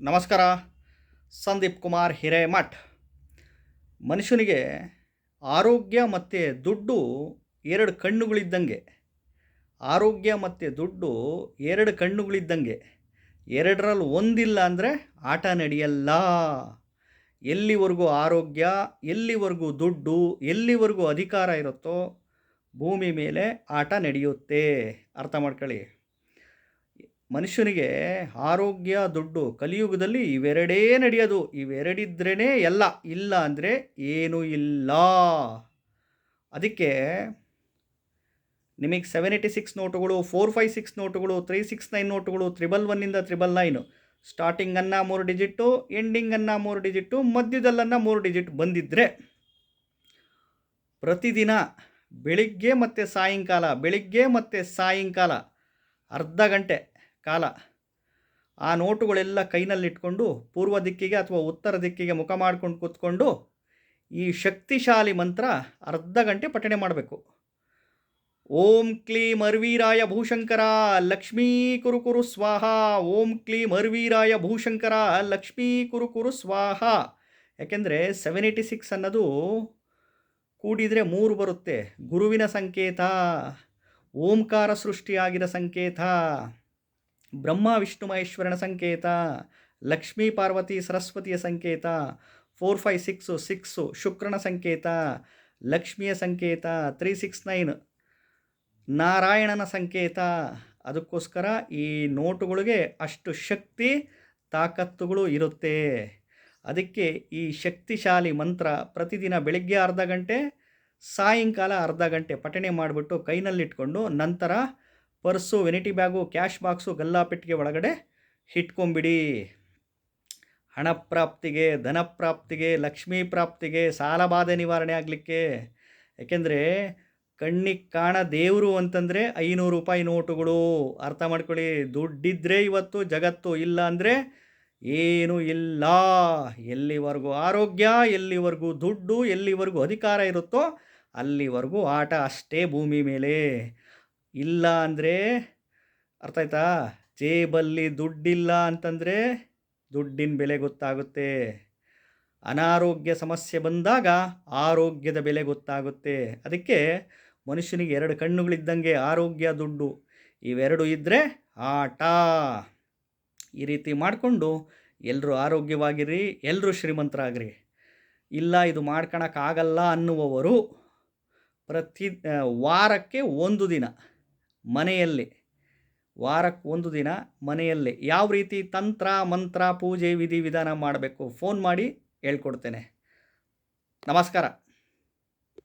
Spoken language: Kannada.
ನಮಸ್ಕಾರ. ಸಂದೀಪ್ ಕುಮಾರ್ ಹಿರೇಮಠ್. ಮನುಷ್ಯನಿಗೆ ಆರೋಗ್ಯ ಮತ್ತು ದುಡ್ಡು ಎರಡು ಕಣ್ಣುಗಳಿದ್ದಂಗೆ. ಆರೋಗ್ಯ ಮತ್ತು ದುಡ್ಡು ಎರಡು ಕಣ್ಣುಗಳಿದ್ದಂಗೆ. ಎರಡರಲ್ಲಿ ಒಂದಿಲ್ಲ ಅಂದರೆ ಆಟ ನಡೆಯಲ್ಲ. ಎಲ್ಲಿವರೆಗೂ ಆರೋಗ್ಯ, ಎಲ್ಲಿವರೆಗೂ ದುಡ್ಡು, ಎಲ್ಲಿವರೆಗೂ ಅಧಿಕಾರ ಇರುತ್ತೋ ಭೂಮಿ ಮೇಲೆ ಆಟ ನಡೆಯುತ್ತೆ. ಅರ್ಥ ಮಾಡ್ಕೊಳ್ಳಿ. ಮನುಷ್ಯನಿಗೆ ಆರೋಗ್ಯ, ದುಡ್ಡು, ಕಲಿಯುಗದಲ್ಲಿ ಇವೆರಡೇ ನಡೆಯೋದು. ಇವೆರಡಿದ್ರೇ ಎಲ್ಲ. ಇಲ್ಲ ಅಂದರೆ ಏನೂ ಇಲ್ಲ. ಅದಕ್ಕೆ ನಿಮಗೆ ಸೆವೆನ್ ಏಯ್ಟಿ ಸಿಕ್ಸ್ ನೋಟುಗಳು ಫೋರ್ ಫೈವ್ ಸಿಕ್ಸ್ ನೋಟುಗಳು ತ್ರೀ ಸಿಕ್ಸ್ ನೈನ್ ನೋಟುಗಳು ತ್ರಿಬಲ್ ಒನ್ನಿಂದ ತ್ರಿಬಲ್ ನೈನು ಸ್ಟಾರ್ಟಿಂಗನ್ನು ಮೂರು ಡಿಜಿಟ್ಟು ಎಂಡಿಂಗನ್ನು ಮೂರು ಡಿಜಿಟ್ಟು ಮಧ್ಯದಲ್ಲನ್ನು ಮೂರು ಡಿಜಿಟ್ ಬಂದಿದ್ದರೆ ಪ್ರತಿದಿನ ಬೆಳಿಗ್ಗೆ ಮತ್ತು ಸಾಯಂಕಾಲ, ಬೆಳಿಗ್ಗೆ ಮತ್ತು ಸಾಯಂಕಾಲ, ಅರ್ಧ ಗಂಟೆ ಕಾಲ. ಆ ನೋಟುಗಳೆಲ್ಲ ಕೈನಲ್ಲಿಟ್ಕೊಂಡು ಪೂರ್ವ ದಿಕ್ಕಿಗೆ ಅಥವಾ ಉತ್ತರ ದಿಕ್ಕಿಗೆ ಮುಖ ಮಾಡ್ಕೊಂಡು ಕೂತ್ಕೊಂಡು ಈ ಶಕ್ತಿಶಾಲಿ ಮಂತ್ರ ಅರ್ಧ ಗಂಟೆ ಪಠಣೆ ಮಾಡಬೇಕು. ಓಂ ಕ್ಲೀಂ ಅರ್ವೀರಾಯ ಭೂಶಂಕರ ಲಕ್ಷ್ಮೀ ಕುರುಕುರು ಕುರು ಸ್ವಾಹ. ಓಂ ಕ್ಲೀಂ ಅರ್ವೀರಾಯ ಭೂಶಂಕರ ಲಕ್ಷ್ಮೀ ಕುರುಕುರು ಕುರು ಸ್ವಾಹ. ಯಾಕೆಂದರೆ ಸೆವೆನ್ ಏಯ್ಟಿ ಸಿಕ್ಸ್ ಅನ್ನೋದು ಕೂಡಿದರೆ ಮೂರು ಬರುತ್ತೆ. ಗುರುವಿನ ಸಂಕೇತ, ಓಂಕಾರ ಸೃಷ್ಟಿಯಾಗಿದ ಸಂಕೇತ. ಬ್ರಹ್ಮ, ವಿಷ್ಣು, ಮಹೇಶ್ವರನ ಸಂಕೇತ, ಲಕ್ಷ್ಮೀ, ಪಾರ್ವತಿ, ಸರಸ್ವತಿಯ ಸಂಕೇತ, ಫೋರ್, ಫೈವ್, ಸಿಕ್ಸು ಸಿಕ್ಸು, ಶುಕ್ರನ ಸಂಕೇತ, ಲಕ್ಷ್ಮಿಯ ಸಂಕೇತ, ತ್ರೀ, ಸಿಕ್ಸ್, ನೈನ್, ನಾರಾಯಣನ ಸಂಕೇತ. ಅದಕ್ಕೋಸ್ಕರ ಈ ನೋಟುಗಳಿಗೆ ಅಷ್ಟು ಶಕ್ತಿ, ತಾಕತ್ತುಗಳು ಇರುತ್ತೆ. ಅದಕ್ಕೆ ಈ ಶಕ್ತಿಶಾಲಿ ಮಂತ್ರ ಪ್ರತಿದಿನ ಬೆಳಗ್ಗೆ ಅರ್ಧ ಗಂಟೆ, ಸಾಯಂಕಾಲ ಅರ್ಧ ಗಂಟೆ ಪಠಣೆ ಮಾಡಿಬಿಟ್ಟು ಕೈನಲ್ಲಿಟ್ಕೊಂಡು ನಂತರ purse vanity bag cash box ಗಲ್ಲಾಪೆಟ್ಟಿಗೆ ಒಳಗಡೆ ಇಟ್ಕೊಂಬಿಡಿ ಹಣ ಪ್ರಾಪ್ತಿಗೆ, ಧನ ಪ್ರಾಪ್ತಿಗೆ, ಲಕ್ಷ್ಮೀ ಪ್ರಾಪ್ತಿಗೆ ಸಾಲಬಾಧೆ ನಿವಾರಣೆ ಆಗಲಿಕ್ಕೆ. ಏಕೆಂದರೆ ಕಣ್ಣಿಗೆ ಕಾಣ ದೇವರು ಅಂತಂದರೆ ಐನೂರು ರೂಪಾಯಿ ನೋಟುಗಳು. ಅರ್ಥ ಮಾಡ್ಕೊಳ್ಳಿ, ದುಡ್ಡಿದ್ರೆ ಇವತ್ತು ಜಗತ್ತು, ಇಲ್ಲ ಅಂದರೆ ಏನೂ ಇಲ್ಲ. ಎಲ್ಲಿವರೆಗೂ ಆರೋಗ್ಯ, ಎಲ್ಲಿವರೆಗೂ ದುಡ್ಡು, ಎಲ್ಲಿವರೆಗೂ ಅಧಿಕಾರ ಇರುತ್ತೋ ಅಲ್ಲಿವರೆಗೂ ಆಟ ಅಷ್ಟೇ ಭೂಮಿ ಮೇಲೆ. ಇಲ್ಲ ಅಂದರೆ ಅರ್ಥ ಆಯ್ತಾ? ಜೇಬಲ್ಲಿ ದುಡ್ಡಿಲ್ಲ ಅಂತಂದರೆ ದುಡ್ಡಿನ ಬೆಲೆ ಗೊತ್ತಾಗುತ್ತೆ. ಅನಾರೋಗ್ಯ ಸಮಸ್ಯೆ ಬಂದಾಗ ಆರೋಗ್ಯದ ಬೆಲೆ ಗೊತ್ತಾಗುತ್ತೆ. ಅದಕ್ಕೆ ಮನುಷ್ಯನಿಗೆ ಎರಡು ಕಣ್ಣುಗಳಿದ್ದಂಗೆ ಆರೋಗ್ಯ ದುಡ್ಡು. ಇವೆರಡು ಇದ್ದರೆ ಆಟ. ಈ ರೀತಿ ಮಾಡಿಕೊಂಡು ಎಲ್ಲರೂ ಆರೋಗ್ಯವಾಗಿರಿ ಎಲ್ಲರೂ ಶ್ರೀಮಂತರಾಗಿರಿ. ಇಲ್ಲ, ಇದು ಮಾಡ್ಕೊಳಕ್ಕಾಗಲ್ಲ ಅನ್ನುವವರು ಪ್ರತಿ, ವಾರಕ್ಕೆ ಒಂದು ದಿನ. ಮನೆಯಲ್ಲಿ. ವಾರಕ್ಕೆ ಒಂದು ದಿನ ಮನೆಯಲ್ಲಿ. ಯಾವ ರೀತಿ ತಂತ್ರ, ಮಂತ್ರ, ಪೂಜೆ, ವಿಧಿ, ವಿಧಾನ ಮಾಡಬೇಕು? ಫೋನ್ ಮಾಡಿ ಹೇಳ್ಕೊಡ್ತೇನೆ. ನಮಸ್ಕಾರ.